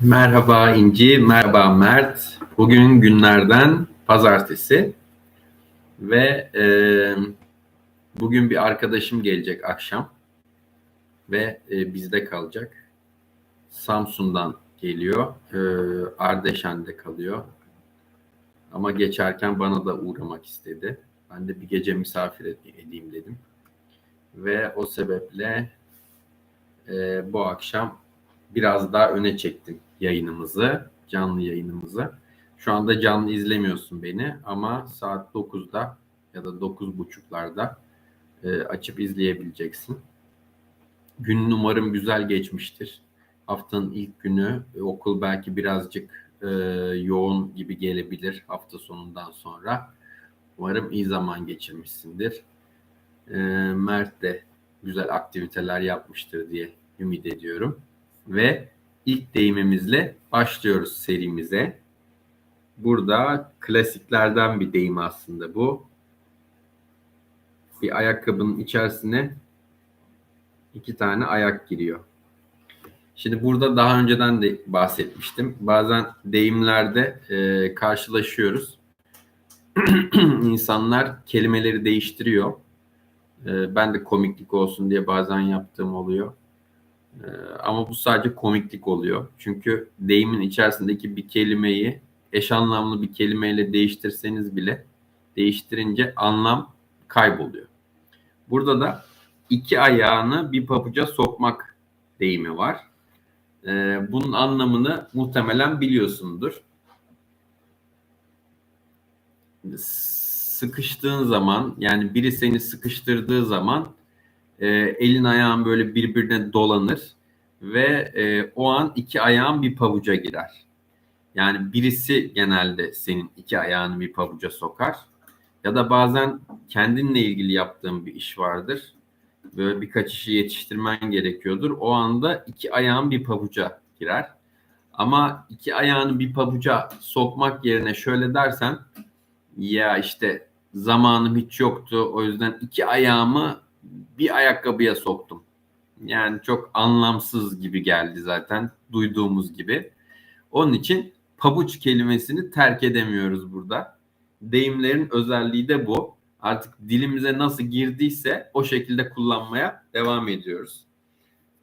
Merhaba İnci, merhaba Mert. Bugün günlerden pazartesi ve e, bugün bir arkadaşım gelecek akşam ve e, bizde kalacak. Samsun'dan geliyor, e, Ardeşen'de kalıyor. Ama geçerken bana da uğramak istedi. Ben de bir gece misafir edeyim dedim. Ve o sebeple e, bu akşam biraz daha öne çektim yayınımızı, canlı yayınımızı. Şu anda canlı izlemiyorsun beni ama saat 9'da ya da 9.30'larda e, açıp izleyebileceksin. Gün umarım güzel geçmiştir. Haftanın ilk günü e, okul belki birazcık e, yoğun gibi gelebilir hafta sonundan sonra. Umarım iyi zaman geçirmişsindir. E, Mert de güzel aktiviteler yapmıştır diye ümit ediyorum. Ve ilk deyimimizle başlıyoruz serimize. Burada klasiklerden bir deyim aslında bu. Bir ayakkabının içerisine iki tane ayak giriyor. Şimdi burada daha önceden de bahsetmiştim. Bazen deyimlerde e, karşılaşıyoruz. İnsanlar kelimeleri değiştiriyor. E, ben de komiklik olsun diye bazen yaptığım oluyor. Ee, ama bu sadece komiklik oluyor. Çünkü deyimin içerisindeki bir kelimeyi eş anlamlı bir kelimeyle değiştirseniz bile değiştirince anlam kayboluyor. Burada da iki ayağını bir pabuca sokmak deyimi var. Ee, bunun anlamını muhtemelen biliyorsundur. Sıkıştığın zaman yani biri seni sıkıştırdığı zaman e, elin ayağın böyle birbirine dolanır ve e, o an iki ayağın bir pabuca girer. Yani birisi genelde senin iki ayağını bir pabuca sokar. Ya da bazen kendinle ilgili yaptığın bir iş vardır. Böyle birkaç işi yetiştirmen gerekiyordur. O anda iki ayağın bir pabuca girer. Ama iki ayağını bir pabuca sokmak yerine şöyle dersen ya işte zamanım hiç yoktu. O yüzden iki ayağımı bir ayakkabıya soktum. Yani çok anlamsız gibi geldi zaten duyduğumuz gibi. Onun için pabuç kelimesini terk edemiyoruz burada. Deyimlerin özelliği de bu. Artık dilimize nasıl girdiyse o şekilde kullanmaya devam ediyoruz.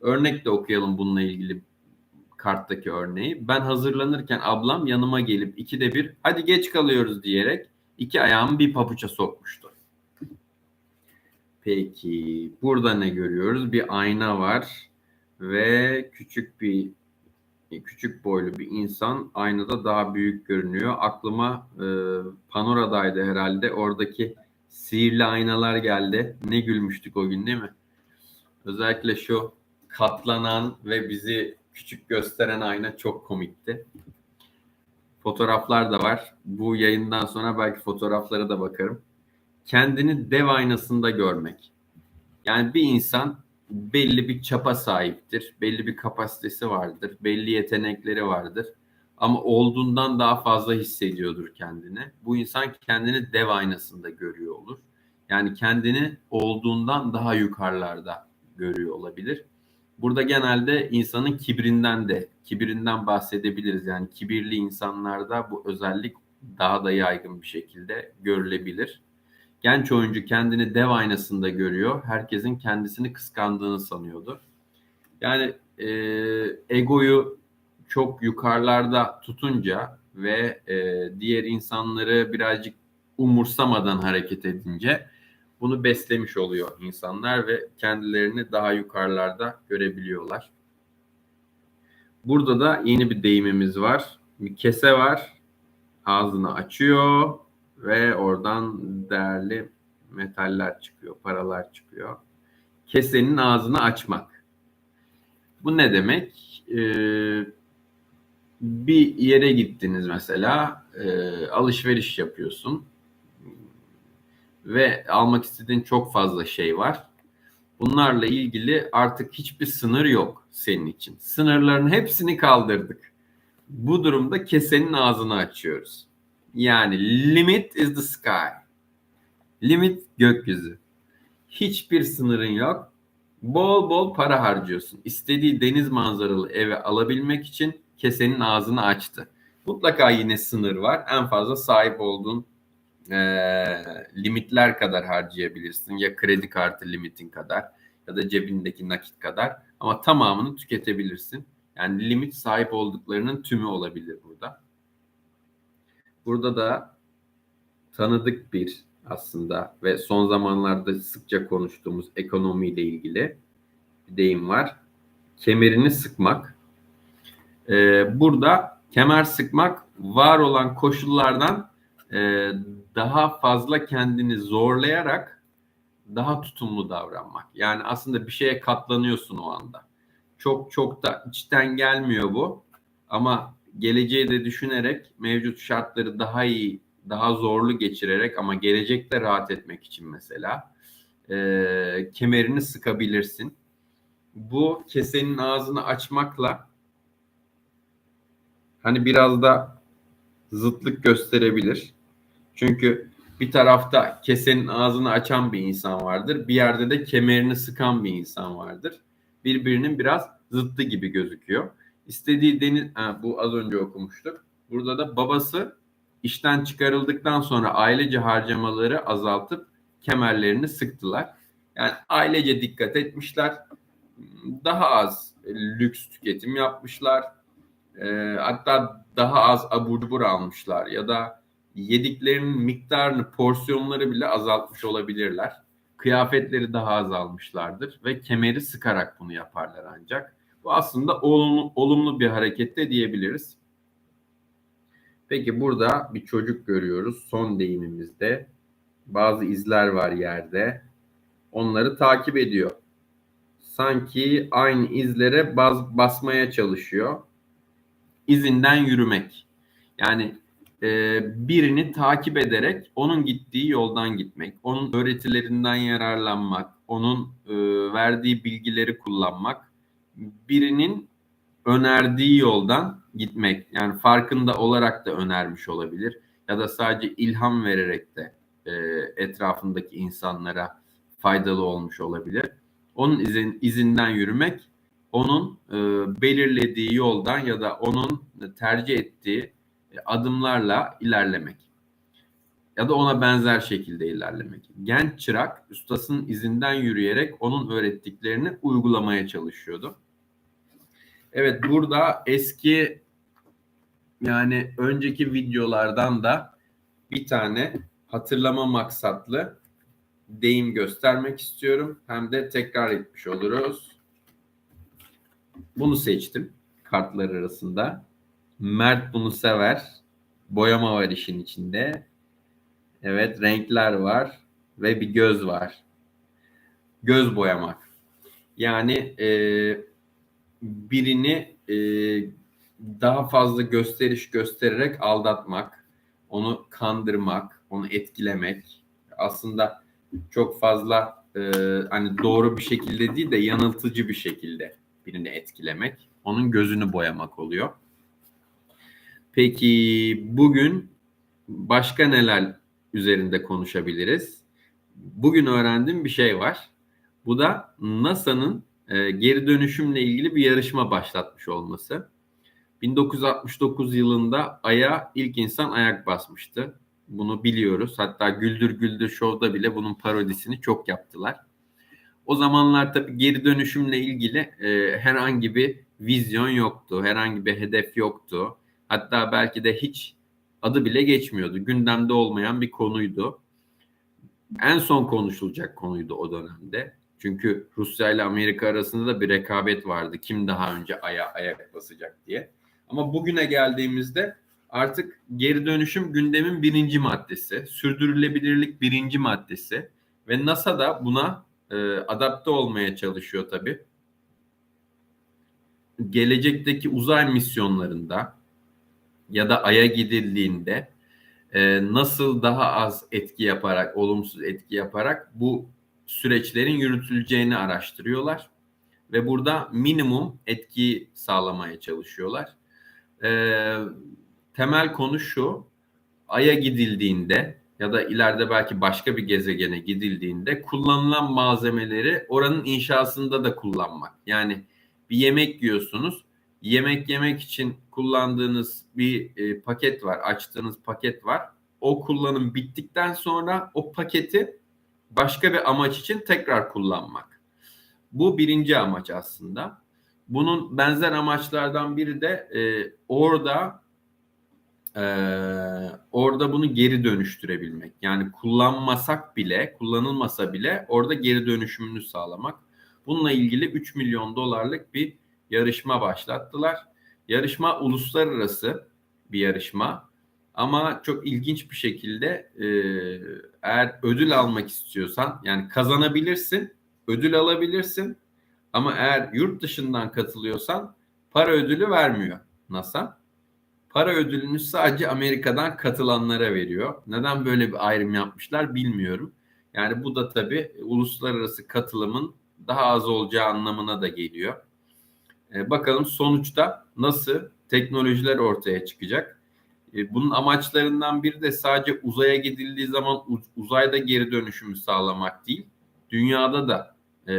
Örnek de okuyalım bununla ilgili karttaki örneği. Ben hazırlanırken ablam yanıma gelip ikide bir hadi geç kalıyoruz diyerek iki ayağımı bir pabuça sokmuştu. Peki burada ne görüyoruz? Bir ayna var ve küçük bir küçük boylu bir insan aynada daha büyük görünüyor. Aklıma e, Panora'daydı herhalde. Oradaki sihirli aynalar geldi. Ne gülmüştük o gün değil mi? Özellikle şu katlanan ve bizi küçük gösteren ayna çok komikti. Fotoğraflar da var. Bu yayından sonra belki fotoğraflara da bakarım kendini dev aynasında görmek. Yani bir insan belli bir çapa sahiptir, belli bir kapasitesi vardır, belli yetenekleri vardır. Ama olduğundan daha fazla hissediyordur kendini. Bu insan kendini dev aynasında görüyor olur. Yani kendini olduğundan daha yukarılarda görüyor olabilir. Burada genelde insanın kibrinden de, kibirinden bahsedebiliriz. Yani kibirli insanlarda bu özellik daha da yaygın bir şekilde görülebilir. Genç oyuncu kendini dev aynasında görüyor. Herkesin kendisini kıskandığını sanıyordu. Yani e, egoyu çok yukarılarda tutunca ve e, diğer insanları birazcık umursamadan hareket edince bunu beslemiş oluyor insanlar ve kendilerini daha yukarılarda görebiliyorlar. Burada da yeni bir deyimimiz var. Bir kese var. Ağzını açıyor ve oradan değerli metaller çıkıyor, paralar çıkıyor. Kesenin ağzını açmak. Bu ne demek? Ee, bir yere gittiniz mesela, e, alışveriş yapıyorsun ve almak istediğin çok fazla şey var. Bunlarla ilgili artık hiçbir sınır yok senin için. Sınırların hepsini kaldırdık. Bu durumda kesenin ağzını açıyoruz. Yani limit is the sky. Limit gökyüzü. Hiçbir sınırın yok. Bol bol para harcıyorsun. İstediği deniz manzaralı eve alabilmek için kesenin ağzını açtı. Mutlaka yine sınır var. En fazla sahip olduğun e, limitler kadar harcayabilirsin. Ya kredi kartı limitin kadar ya da cebindeki nakit kadar. Ama tamamını tüketebilirsin. Yani limit sahip olduklarının tümü olabilir burada. Burada da tanıdık bir aslında ve son zamanlarda sıkça konuştuğumuz ekonomiyle ilgili bir deyim var. Kemerini sıkmak. Ee, burada kemer sıkmak var olan koşullardan e, daha fazla kendini zorlayarak daha tutumlu davranmak. Yani aslında bir şeye katlanıyorsun o anda. Çok çok da içten gelmiyor bu. Ama geleceği de düşünerek mevcut şartları daha iyi, daha zorlu geçirerek ama gelecekte rahat etmek için mesela e, kemerini sıkabilirsin. Bu kesenin ağzını açmakla hani biraz da zıtlık gösterebilir. Çünkü bir tarafta kesenin ağzını açan bir insan vardır. Bir yerde de kemerini sıkan bir insan vardır. Birbirinin biraz zıttı gibi gözüküyor. İstediği deniz ha, bu az önce okumuştuk. Burada da babası işten çıkarıldıktan sonra ailece harcamaları azaltıp kemerlerini sıktılar. Yani ailece dikkat etmişler. Daha az lüks tüketim yapmışlar. E, hatta daha az abur cubur almışlar ya da yediklerinin miktarını, porsiyonları bile azaltmış olabilirler. Kıyafetleri daha az almışlardır ve kemeri sıkarak bunu yaparlar ancak. Bu aslında olumlu, olumlu bir hareket de diyebiliriz. Peki burada bir çocuk görüyoruz son deyimimizde. Bazı izler var yerde. Onları takip ediyor. Sanki aynı izlere bas, basmaya çalışıyor. İzinden yürümek. Yani e, birini takip ederek onun gittiği yoldan gitmek, onun öğretilerinden yararlanmak, onun e, verdiği bilgileri kullanmak, birinin önerdiği yoldan gitmek. Yani farkında olarak da önermiş olabilir ya da sadece ilham vererek de e, etrafındaki insanlara faydalı olmuş olabilir. Onun izin, izinden yürümek, onun e, belirlediği yoldan ya da onun tercih ettiği adımlarla ilerlemek ya da ona benzer şekilde ilerlemek. Genç çırak ustasının izinden yürüyerek onun öğrettiklerini uygulamaya çalışıyordu. Evet burada eski yani önceki videolardan da bir tane hatırlama maksatlı deyim göstermek istiyorum. Hem de tekrar etmiş oluruz. Bunu seçtim kartlar arasında. Mert bunu sever. Boyama var işin içinde. Evet renkler var ve bir göz var. Göz boyamak. Yani e, birini e, daha fazla gösteriş göstererek aldatmak, onu kandırmak, onu etkilemek. Aslında çok fazla e, hani doğru bir şekilde değil de yanıltıcı bir şekilde birini etkilemek. Onun gözünü boyamak oluyor. Peki bugün başka neler üzerinde konuşabiliriz? Bugün öğrendiğim bir şey var. Bu da NASA'nın e, geri dönüşümle ilgili bir yarışma başlatmış olması. 1969 yılında Ay'a ilk insan ayak basmıştı. Bunu biliyoruz. Hatta Güldür Güldür Show'da bile bunun parodisini çok yaptılar. O zamanlar tabii geri dönüşümle ilgili e, herhangi bir vizyon yoktu. Herhangi bir hedef yoktu. Hatta belki de hiç adı bile geçmiyordu. Gündemde olmayan bir konuydu. En son konuşulacak konuydu o dönemde. Çünkü Rusya ile Amerika arasında da bir rekabet vardı. Kim daha önce aya ayak basacak diye. Ama bugüne geldiğimizde artık geri dönüşüm gündemin birinci maddesi. Sürdürülebilirlik birinci maddesi. Ve NASA da buna e, adapte olmaya çalışıyor tabii. Gelecekteki uzay misyonlarında ya da Ay'a gidildiğinde e, nasıl daha az etki yaparak, olumsuz etki yaparak bu süreçlerin yürütüleceğini araştırıyorlar. Ve burada minimum etki sağlamaya çalışıyorlar. E, temel konu şu, Ay'a gidildiğinde ya da ileride belki başka bir gezegene gidildiğinde kullanılan malzemeleri oranın inşasında da kullanmak. Yani bir yemek yiyorsunuz yemek yemek için kullandığınız bir e, paket var, açtığınız paket var. O kullanım bittikten sonra o paketi başka bir amaç için tekrar kullanmak. Bu birinci amaç aslında. Bunun benzer amaçlardan biri de e, orada e, orada bunu geri dönüştürebilmek. Yani kullanmasak bile, kullanılmasa bile orada geri dönüşümünü sağlamak. Bununla ilgili 3 milyon dolarlık bir yarışma başlattılar. Yarışma uluslararası bir yarışma ama çok ilginç bir şekilde e, eğer ödül almak istiyorsan yani kazanabilirsin, ödül alabilirsin ama eğer yurt dışından katılıyorsan para ödülü vermiyor NASA. Para ödülünü sadece Amerika'dan katılanlara veriyor. Neden böyle bir ayrım yapmışlar bilmiyorum. Yani bu da tabii uluslararası katılımın daha az olacağı anlamına da geliyor. E, bakalım sonuçta nasıl teknolojiler ortaya çıkacak. E, bunun amaçlarından biri de sadece uzaya gidildiği zaman uzayda geri dönüşümü sağlamak değil. Dünyada da e,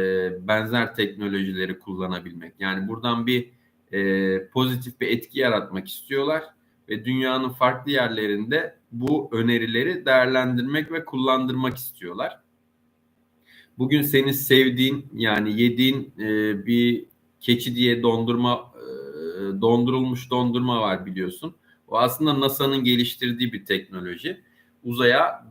benzer teknolojileri kullanabilmek. Yani buradan bir e, pozitif bir etki yaratmak istiyorlar ve dünyanın farklı yerlerinde bu önerileri değerlendirmek ve kullandırmak istiyorlar. Bugün senin sevdiğin yani yediğin e, bir keçi diye dondurma e, dondurulmuş dondurma var biliyorsun. O aslında NASA'nın geliştirdiği bir teknoloji. Uzaya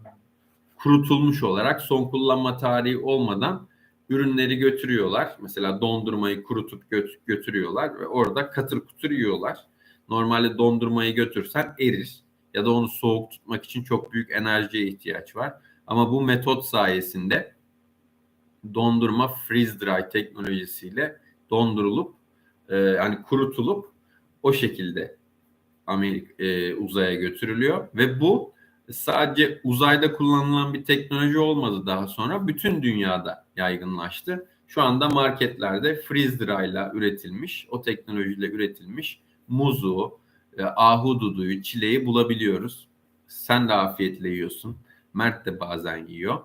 kurutulmuş olarak son kullanma tarihi olmadan ürünleri götürüyorlar. Mesela dondurmayı kurutup gö- götürüyorlar ve orada katır kutur yiyorlar. Normalde dondurmayı götürsen erir ya da onu soğuk tutmak için çok büyük enerjiye ihtiyaç var. Ama bu metot sayesinde dondurma freeze dry teknolojisiyle dondurulup e, yani kurutulup o şekilde Amerika e, uzaya götürülüyor ve bu sadece uzayda kullanılan bir teknoloji olmadı daha sonra bütün dünyada yaygınlaştı. Şu anda marketlerde freeze dry ile üretilmiş, o teknolojiyle üretilmiş muzu, e, ahududuyu, çileği bulabiliyoruz. Sen de afiyetle yiyorsun. Mert de bazen yiyor.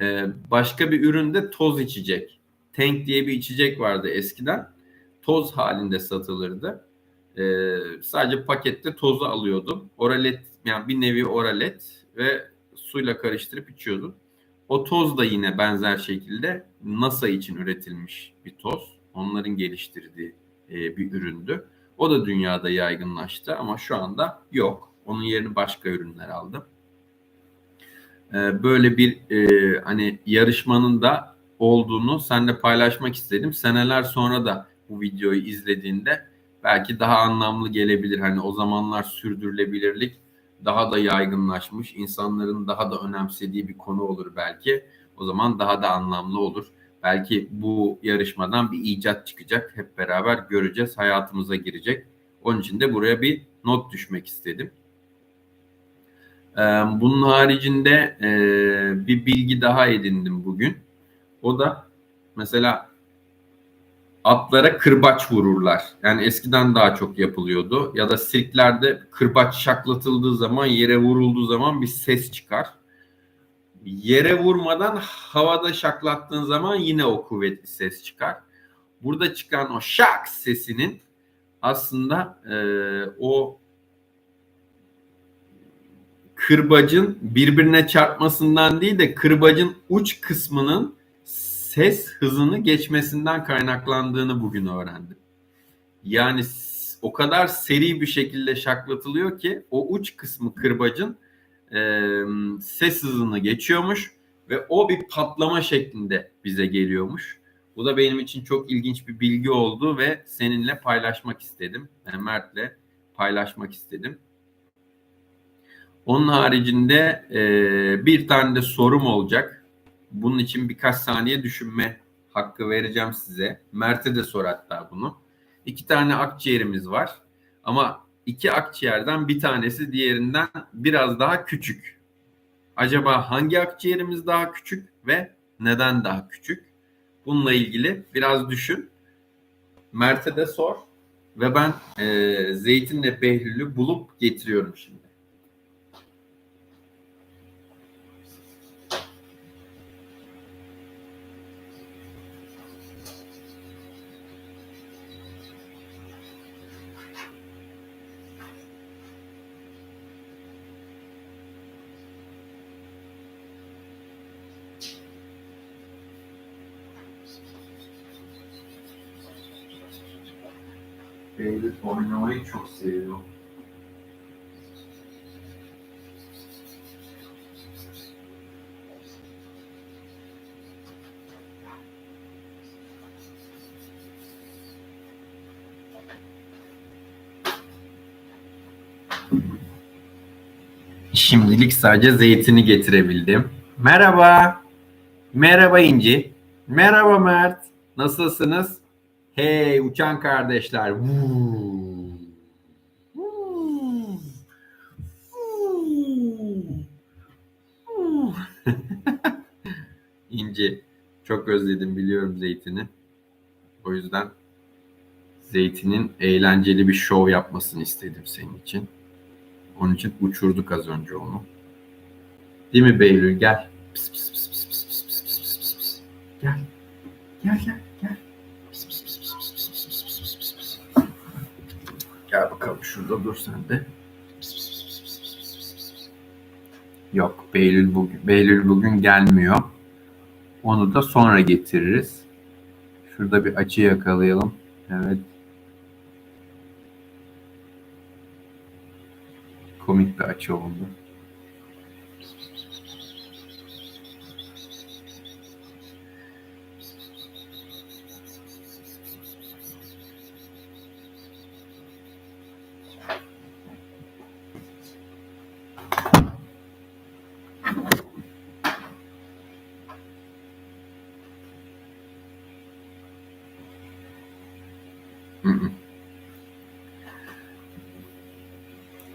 E, başka bir ürün de toz içecek. Tank diye bir içecek vardı eskiden. Toz halinde satılırdı. Ee, sadece pakette tozu alıyordum. Oralet yani bir nevi oralet ve suyla karıştırıp içiyordum. O toz da yine benzer şekilde NASA için üretilmiş bir toz. Onların geliştirdiği e, bir üründü. O da dünyada yaygınlaştı ama şu anda yok. Onun yerini başka ürünler aldı. Ee, böyle bir e, hani yarışmanın da olduğunu seninle paylaşmak istedim. Seneler sonra da bu videoyu izlediğinde belki daha anlamlı gelebilir. Hani o zamanlar sürdürülebilirlik daha da yaygınlaşmış, insanların daha da önemsediği bir konu olur belki. O zaman daha da anlamlı olur. Belki bu yarışmadan bir icat çıkacak. Hep beraber göreceğiz. Hayatımıza girecek. Onun için de buraya bir not düşmek istedim. Bunun haricinde bir bilgi daha edindim bugün. O da mesela atlara kırbaç vururlar. Yani eskiden daha çok yapılıyordu. Ya da sirklerde kırbaç şaklatıldığı zaman, yere vurulduğu zaman bir ses çıkar. Yere vurmadan havada şaklattığın zaman yine o kuvvetli ses çıkar. Burada çıkan o şak sesinin aslında e, o kırbacın birbirine çarpmasından değil de kırbacın uç kısmının ses hızını geçmesinden kaynaklandığını bugün öğrendim. Yani o kadar seri bir şekilde şaklatılıyor ki o uç kısmı kırbacın e, ses hızını geçiyormuş ve o bir patlama şeklinde bize geliyormuş. Bu da benim için çok ilginç bir bilgi oldu ve seninle paylaşmak istedim. Yani Mert'le paylaşmak istedim. Onun haricinde e, bir tane de sorum olacak. Bunun için birkaç saniye düşünme hakkı vereceğim size. Mert'e de sor hatta bunu. İki tane akciğerimiz var. Ama iki akciğerden bir tanesi diğerinden biraz daha küçük. Acaba hangi akciğerimiz daha küçük ve neden daha küçük? Bununla ilgili biraz düşün. Mert'e de sor. Ve ben e, Zeytin'le Behlül'ü bulup getiriyorum şimdi. Beylül oynamayı çok seviyor. Şimdilik sadece zeytini getirebildim. Merhaba. Merhaba İnci. Merhaba Mert. Nasılsınız? Hey uçan kardeşler. Vuu. Vuu. Vuu. İnci çok özledim biliyorum zeytini. O yüzden zeytinin eğlenceli bir şov yapmasını istedim senin için. Onun için uçurduk az önce onu. Değil mi Beylül? Gel. Pis, pis, pis, pis, pis, pis, pis, pis. Gel. Gel gel Gel bakalım şurada dur sen de. Yok Beylül bugün, Beylül bugün gelmiyor. Onu da sonra getiririz. Şurada bir açı yakalayalım. Evet. Komik bir açı oldu. Hı.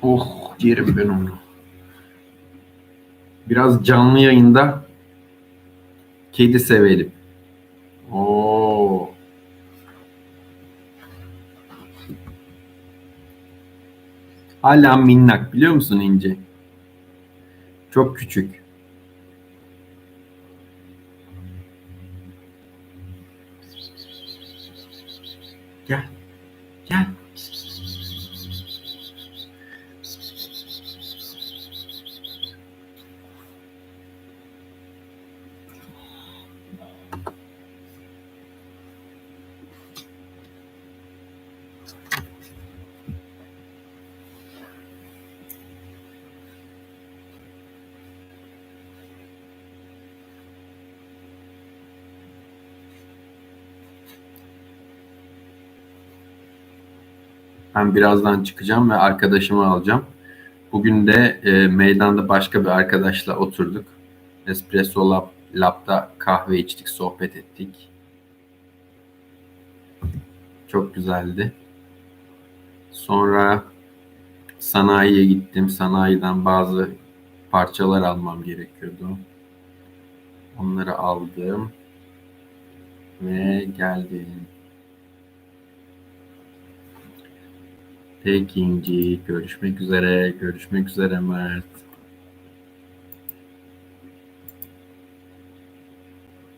Oh yerim ben onu. Biraz canlı yayında kedi sevelim. Oo. Hala minnak biliyor musun İnce? Çok küçük. Gel. Gel. Ben birazdan çıkacağım ve arkadaşımı alacağım. Bugün de e, meydanda başka bir arkadaşla oturduk. Espresso Lab, Lab'da kahve içtik, sohbet ettik. Çok güzeldi. Sonra sanayiye gittim. Sanayiden bazı parçalar almam gerekiyordu. Onları aldım ve geldim. Peki İnci. Görüşmek üzere. Görüşmek üzere Mert.